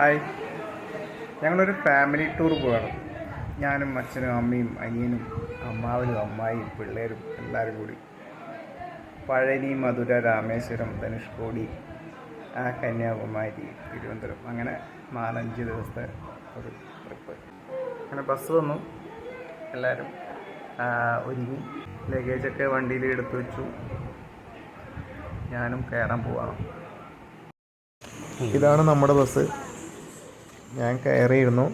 Hi ഞങ്ങളൊരു family tour പോകണം. ഞാനും അച്ഛനും അമ്മയും അനിയനും അമ്മാവനും അമ്മായിയും പിള്ളേരും എല്ലാവരും കൂടി. പഴനി മധുര രാമേശ്വരം ധനുഷ്കോടി ആ കന്യാകുമാരി തിരുവനന്തപുരം. അങ്ങനെ നാലഞ്ച് ദിവസത്തെ ഒരു ട്രിപ്പ് അങ്ങനെ ബസ് വന്നു. എല്ലാവരും ഒരുങ്ങി. ലഗേജൊക്കെ വണ്ടിയിൽ എടുത്തു വെച്ചു. ഞാനും കയറാൻ പോവാണ്. ഇതാണ് നമ്മുടെ ബസ് ഞാൻ കയറിയിരുന്നു.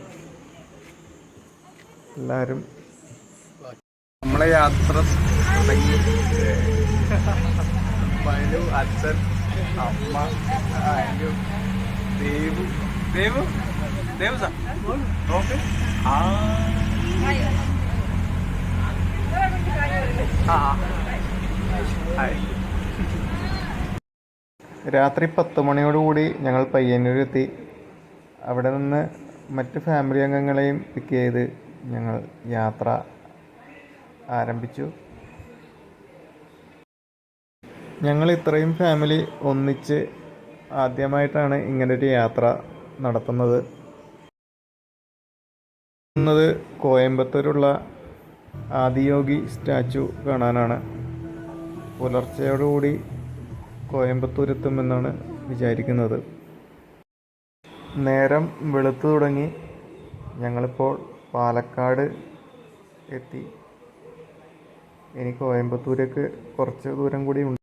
എല്ലാവരും നമ്മളെ യാത്ര മനു അച്ഛൻ അമ്മ അനു ദേവു. ദേവു? ദേവു സാർ. ഓക്കെ ആ. രാത്രി പത്ത് മണിയോടുകൂടി ഞങ്ങൾ പയ്യന്നൂരെത്തി. അവിടെ നിന്ന് മറ്റ് ഫാമിലി അംഗങ്ങളെയും പിക്ക് ചെയ്ത് ഞങ്ങൾ യാത്ര ആരംഭിച്ചു. ഞങ്ങൾ ഇത്രയും ഫാമിലി ഒന്നിച്ച് ആദ്യമായിട്ടാണ് ഇങ്ങനൊരു യാത്ര നടത്തുന്നത്. ത് കോയമ്പത്തൂരുള്ള ആദിയോഗി സ്റ്റാച്ചു കാണാനാണ്. പുലർച്ചയോടുകൂടി കോയമ്പത്തൂരെത്തുമെന്നാണ് വിചാരിക്കുന്നത്. നേരം വെളുത്തു തുടങ്ങി ഞങ്ങളിപ്പോൾ പാലക്കാട് എത്തി. ഇനി കോയമ്പത്തൂരേക്ക് കുറച്ച് ദൂരം കൂടി ഉണ്ട്.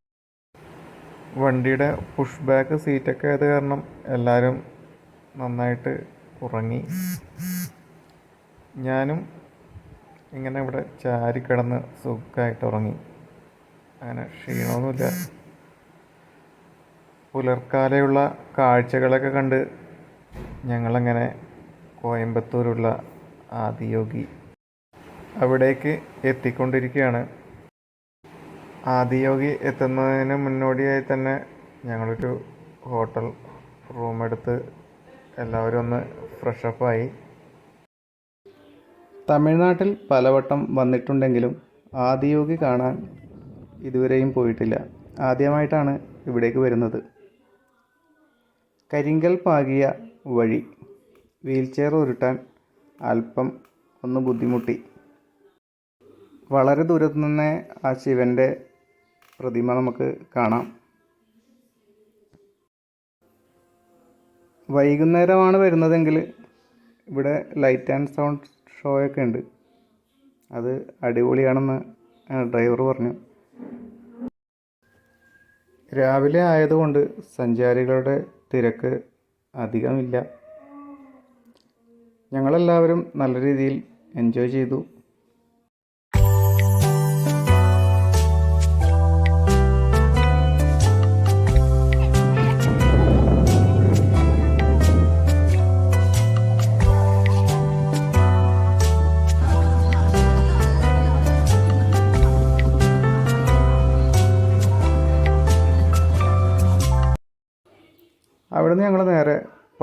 വണ്ടിയുടെ പുഷ് ബാക്ക് സീറ്റൊക്കെ ആയത് കാരണം എല്ലാവരും നന്നായിട്ട് ഉറങ്ങി. ഞാനും ഇങ്ങനെ ഇവിടെ ചാരിക്കിടന്ന് സുഖമായിട്ട് ഉറങ്ങി. അങ്ങനെ ക്ഷീണമൊന്നുമില്ല. പുലർക്കാലെയുള്ള കാഴ്ചകളൊക്കെ കണ്ട് ഞങ്ങളങ്ങനെ കോയമ്പത്തൂരുള്ള ആദിയോഗി അവിടേക്ക് എത്തിക്കൊണ്ടിരിക്കുകയാണ്. ആദിയോഗി എത്തുന്നതിന് മുന്നോടിയായി തന്നെ ഞങ്ങളൊരു ഹോട്ടൽ റൂം റൂമെടുത്ത് എല്ലാവരും ഒന്ന് ഫ്രഷപ്പായി തമിഴ്നാട്ടിൽ പലവട്ടം വന്നിട്ടുണ്ടെങ്കിലും ആദിയോഗി കാണാൻ ഇതുവരെയും പോയിട്ടില്ല. ആദ്യമായിട്ടാണ് ഇവിടേക്ക് വരുന്നത്. കരിങ്കൽ പാകിയ വഴി. വീൽചെയർ ഉരുട്ടാൻ അല്പം ഒന്ന് ബുദ്ധിമുട്ടി. വളരെ ദൂരത്തു നിന്ന് ആ ശിവന്റെ പ്രതിമ നമുക്ക് കാണാം. വൈകുന്നേരമാണ് വരുന്നതെങ്കിൽ ഇവിടെ ലൈറ്റ് ആൻഡ് സൗണ്ട് ഷോയൊക്കെ ഉണ്ട്. അത് അടിപൊളിയാണെന്ന് ഡ്രൈവർ പറഞ്ഞു. രാവിലെ ആയതുകൊണ്ട് സഞ്ചാരികളുടെ തിരക്ക് അധികമില്ല. ഞങ്ങളെല്ലാവരും നല്ല രീതിയിൽ എൻജോയ് ചെയ്തു.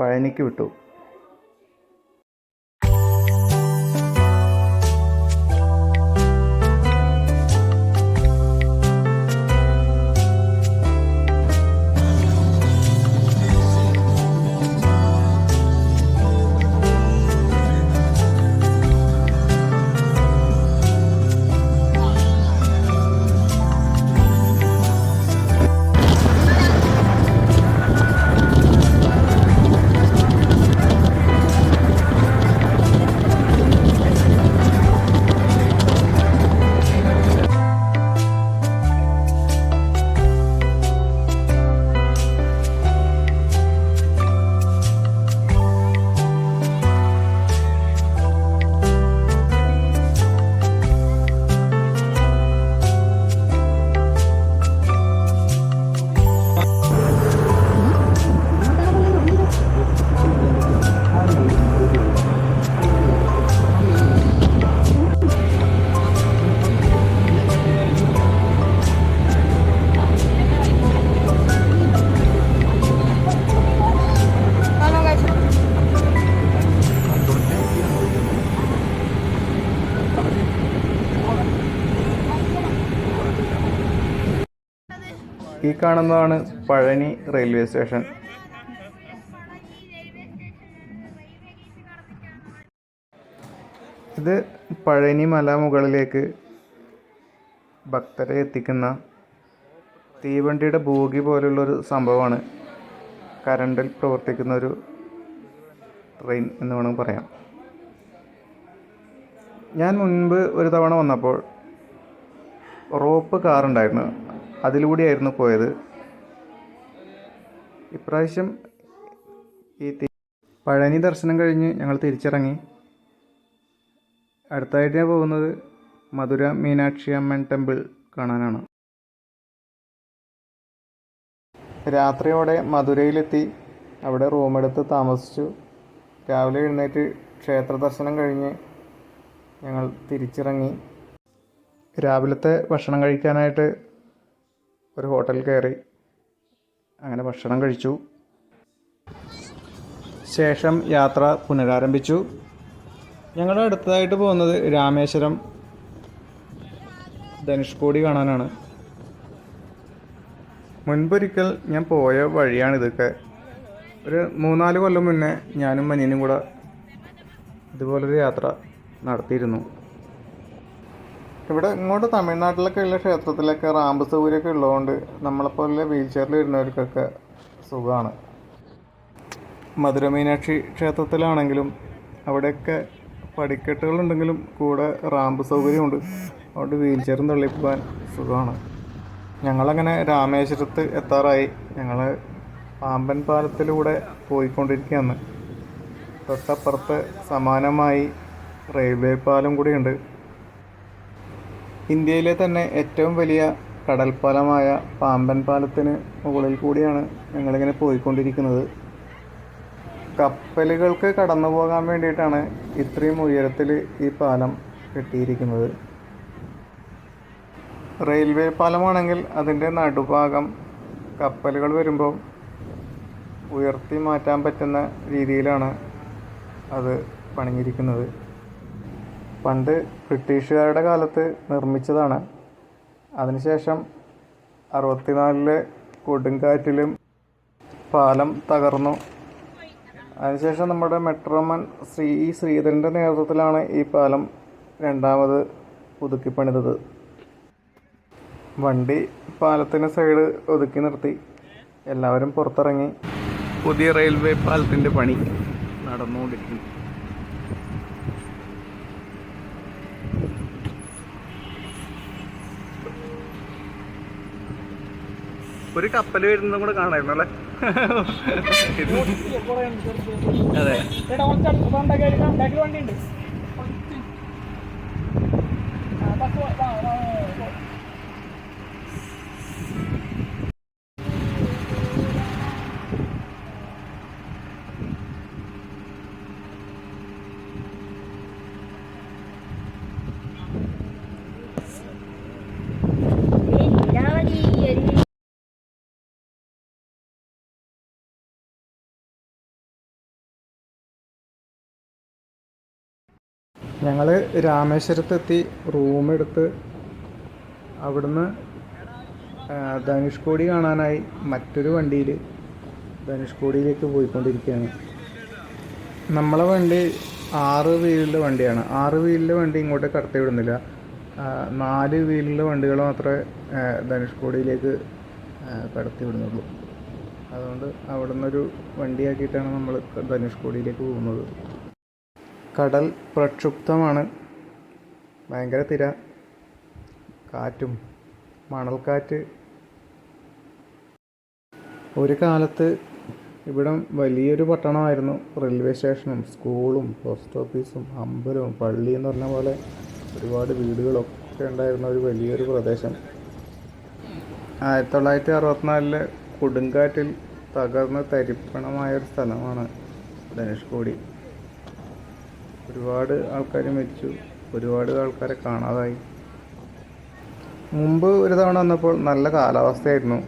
പഴനിക്ക് വിട്ടു. ഈ കാണുന്നതാണ് പഴനി റെയിൽവേ സ്റ്റേഷൻ. ഇത് പഴനി മല മുകളിലേക്ക് ഭക്തരെ എത്തിക്കുന്ന തീവണ്ടിയുടെ ബോഗി പോലുള്ളൊരു സംഭവമാണ്. കരണ്ടിൽ പ്രവർത്തിക്കുന്ന ഒരു ട്രെയിൻ എന്ന് വേണം പറയാം. ഞാൻ മുൻപ് ഒരു തവണ വന്നപ്പോൾ റോപ്പ് കാറുണ്ടായിരുന്നു. അതിലൂടെയായിരുന്നു പോയത്. ഇപ്രാവശ്യം ഈ പഴനി ദർശനം കഴിഞ്ഞ് ഞങ്ങൾ തിരിച്ചിറങ്ങി. അടുത്തായിട്ട് ഞാൻ പോകുന്നത് മധുര മീനാക്ഷി അമ്മൻ ടെമ്പിൾ കാണാനാണ്. രാത്രിയോടെ മധുരയിലെത്തി അവിടെ റൂമെടുത്ത് താമസിച്ചു. രാവിലെ എഴുന്നേറ്റ് ക്ഷേത്ര ദർശനം കഴിഞ്ഞ് ഞങ്ങൾ തിരിച്ചിറങ്ങി. രാവിലത്തെ ഭക്ഷണം കഴിക്കാനായിട്ട് ഒരു ഹോട്ടൽ കയറി. അങ്ങനെ ഭക്ഷണം കഴിച്ചു. ശേഷം യാത്ര പുനരാരംഭിച്ചു. ഞങ്ങൾ അടുത്തതായിട്ട് പോകുന്നത് രാമേശ്വരം. ധനുഷ്കോടി കാണാനാണ്. മുൻപൊരിക്കൽ ഞാൻ പോയ വഴിയാണ് ഇതൊക്കെ ഒരു മൂന്നാൽ കൊല്ലം മുന്നേ ഞാനും മനിയനും കൂടെ ഇതുപോലൊരു യാത്ര നടത്തിയിരുന്നു. ഇവിടെ ഇങ്ങോട്ട് തമിഴ്നാട്ടിലൊക്കെ ഉള്ള ക്ഷേത്രത്തിലൊക്കെ റാമ്പ് സൗകര്യമൊക്കെ ഉള്ളതുകൊണ്ട് നമ്മളെപ്പോലെ വീൽ ചെയറിൽ വരുന്നവർക്കൊക്കെ സുഖമാണ്. മധുര മീനാക്ഷി ക്ഷേത്രത്തിലാണെങ്കിലും അവിടെയൊക്കെ പടിക്കെട്ടുകളുണ്ടെങ്കിലും കൂടെ റാമ്പ് സൗകര്യമുണ്ട്. അതുകൊണ്ട് വീൽ ചെയറും തള്ളിപ്പോകാൻ സുഖമാണ്. ഞങ്ങളങ്ങനെ രാമേശ്വരത്ത് എത്താറായി. ഞങ്ങൾ പാമ്പൻ പാലത്തിലൂടെ പോയിക്കൊണ്ടിരിക്കുകയാണ്. തൊട്ടപ്പുറത്ത് സമാനമായി റെയിൽവേ പാലം കൂടിയുണ്ട്. ഇന്ത്യയിലെ തന്നെ ഏറ്റവും വലിയ കടൽപ്പാലമായ പാമ്പൻ പാലത്തിന് മുകളിൽ കൂടിയാണ് ഞങ്ങളിങ്ങനെ പോയിക്കൊണ്ടിരിക്കുന്നത്. കപ്പലുകൾക്ക് കടന്നു പോകാൻ വേണ്ടിയിട്ടാണ് ഇത്രയും ഉയരത്തിൽ ഈ പാലം കെട്ടിയിരിക്കുന്നത്. റെയിൽവേ പാലമാണെങ്കിൽ അതിന്റെ നടുഭാഗം കപ്പലുകൾ വരുമ്പോൾ ഉയർത്തി മാറ്റാൻ പറ്റുന്ന രീതിയിലാണ് അത് പണിഞ്ഞിരിക്കുന്നത്. പണ്ട് ബ്രിട്ടീഷുകാരുടെ കാലത്ത് നിർമ്മിച്ചതാണ്. അതിനുശേഷം അറുപത്തിനാലിലെ കൊടുങ്കാറ്റിലും പാലം തകർന്നു. അതിനുശേഷം നമ്മുടെ മെട്രോമൻ ശ്രീ ഇ ശ്രീധരന്റെ നേതൃത്വത്തിലാണ് ഈ പാലം രണ്ടാമത് പുതുക്കിപ്പണിതത് വണ്ടി പാലത്തിന് സൈഡ് ഒതുക്കി നിർത്തി. എല്ലാവരും പുറത്തിറങ്ങി. പുതിയ റെയിൽവേ പാലത്തിന്റെ പണി നടന്നുകൊണ്ടിരിക്കുന്നു. ഒരു കപ്പൽ വരുന്നതും കൂടെ കാണായിരുന്നു അല്ലേ? അതെ എടാ കുറച്ച് ബാക്കിൽ വണ്ടി ഉണ്ട് ബസ് ഞങ്ങൾ രാമേശ്വരത്തെത്തി റൂമെടുത്ത് അവിടുന്ന് ധനുഷ്കോടി കാണാനായി മറ്റൊരു വണ്ടിയിൽ ധനുഷ്കോടിയിലേക്ക് പോയിക്കൊണ്ടിരിക്കുകയാണ്. നമ്മളെ വണ്ടി ആറ് വീലിന്റെ വണ്ടിയാണ്. ആറ് വീലിന്റെ വണ്ടി ഇങ്ങോട്ട് കടത്തി വിടുന്നില്ല നാല് വീലിന്റെ വണ്ടികൾ മാത്രമേ ധനുഷ്കോടിയിലേക്ക് കടത്തി വിടുന്നുള്ളൂ അതുകൊണ്ട് അവിടെ നിന്നൊരു വണ്ടിയാക്കിയിട്ടാണ് നമ്മൾ ധനുഷ്കോടിയിലേക്ക് പോകുന്നത്. കടൽ പ്രക്ഷുബ്ധമാണ്. ഭയങ്കര തിര. കാറ്റും മണൽക്കാറ്റ്. ഒരു കാലത്ത് ഇവിടം വലിയൊരു പട്ടണമായിരുന്നു. റെയിൽവേ സ്റ്റേഷനും സ്കൂളും പോസ്റ്റ് ഓഫീസും അമ്പലവും പള്ളി എന്ന് പറഞ്ഞ പോലെ ഒരുപാട് വീടുകളൊക്കെ ഉണ്ടായിരുന്ന ഒരു വലിയൊരു പ്രദേശം. ആയിരത്തി തൊള്ളായിരത്തി അറുപത്തിനാലിലെ കൊടുങ്കാറ്റിൽ തകർന്ന് തരിപ്പണമായ ഒരു സ്ഥലമാണ് ധനുഷ്കോടി. ഒരുപാട് ആൾക്കാർ മരിച്ചു. ഒരുപാട് ആൾക്കാരെ കാണാതായി. മുമ്പ് ഒരു തവണ വന്നപ്പോൾ നല്ല കാലാവസ്ഥയായിരുന്നു.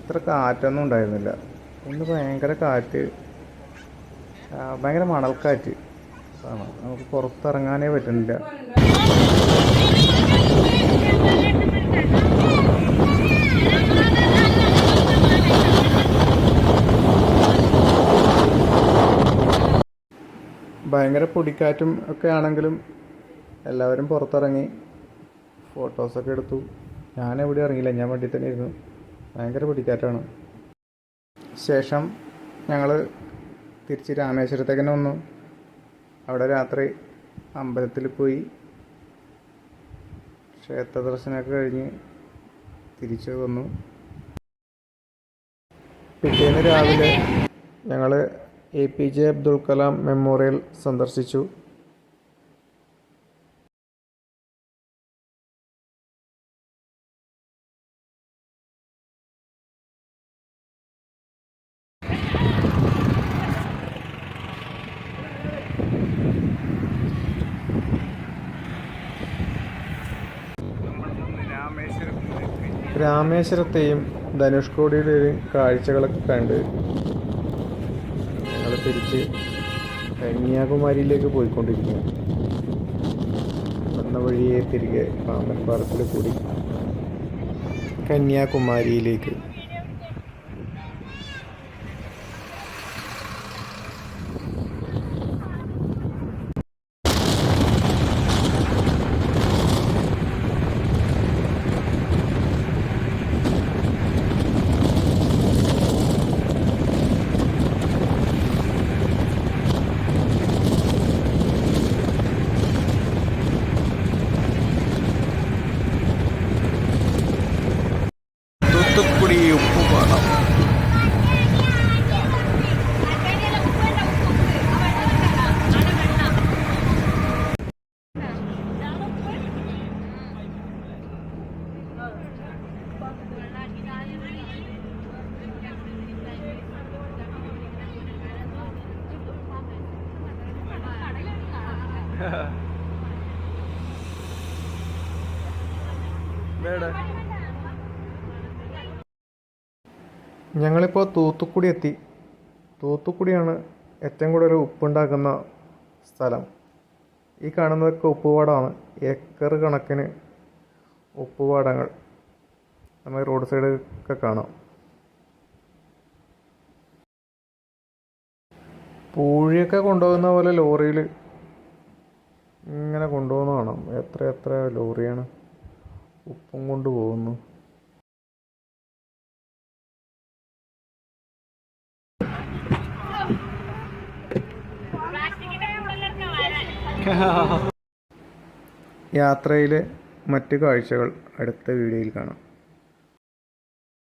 ഇത്ര കാറ്റൊന്നും ഉണ്ടായിരുന്നില്ല. ഇന്ന് ഭയങ്കര കാറ്റ്. ഭയങ്കര മണൽക്കാറ്റ്. ആണ് നമുക്ക് പുറത്തിറങ്ങാനേ പറ്റുന്നില്ല. ഭയങ്കര പൊടിക്കാറ്റും ഒക്കെ ആണെങ്കിലും എല്ലാവരും പുറത്തിറങ്ങി ഫോട്ടോസൊക്കെ എടുത്തു. ഞാൻ എവിടെ ഇറങ്ങിയില്ല ഞാൻ വണ്ടി തന്നെ ഇരുന്നു. ഭയങ്കര പൊടിക്കാറ്റാണ്. ശേഷം ഞങ്ങൾ തിരിച്ച് രാമേശ്വരത്തേക്ക് തന്നെ വന്നു. അവിടെ രാത്രി അമ്പലത്തിൽ പോയി ക്ഷേത്ര ദർശനമൊക്കെ കഴിഞ്ഞ് തിരിച്ചു വന്നു. പിറ്റേന്ന് രാവിലെ ഞങ്ങൾ A P J Abdul Kalam memorial സന്ദർശിച്ചു. രാമേശ്വരത്തെയും ധനുഷ്കോടിയുടെയും കാഴ്ചകളൊക്കെ കണ്ട് തിരിച്ച് കന്യാകുമാരിയിലേക്ക് പോയിക്കൊണ്ടിരിക്കുന്നു. വന്ന വഴിയെ തിരികെ പാമ്പൻ പാറത്തിൽ കൂടി കന്യാകുമാരിയിലേക്ക് ഞങ്ങളിപ്പോൾ തൂത്തുക്കുടി എത്തി. തൂത്തുക്കുടിയാണ് ഏറ്റവും കൂടുതൽ ഉപ്പുണ്ടാക്കുന്ന സ്ഥലം. ഈ കാണുന്നതൊക്കെ ഉപ്പുപാടമാണ് ഏക്കർ കണക്കിന് ഉപ്പുപാടങ്ങൾ നമ്മൾ റോഡ് സൈഡ് ഒക്കെ കാണാം. പൂഴിയൊക്കെ കൊണ്ടുപോകുന്ന പോലെ ലോറിയിൽ ഇങ്ങനെ കൊണ്ടുപോകുന്ന കാണാം. എത്ര എത്ര ലോറിയാണ്. ഉപ്പും കൊണ്ട് പോകുന്നു. യാത്രയിലെ മറ്റു കാഴ്ചകൾ അടുത്ത വീഡിയോയിൽ കാണാം.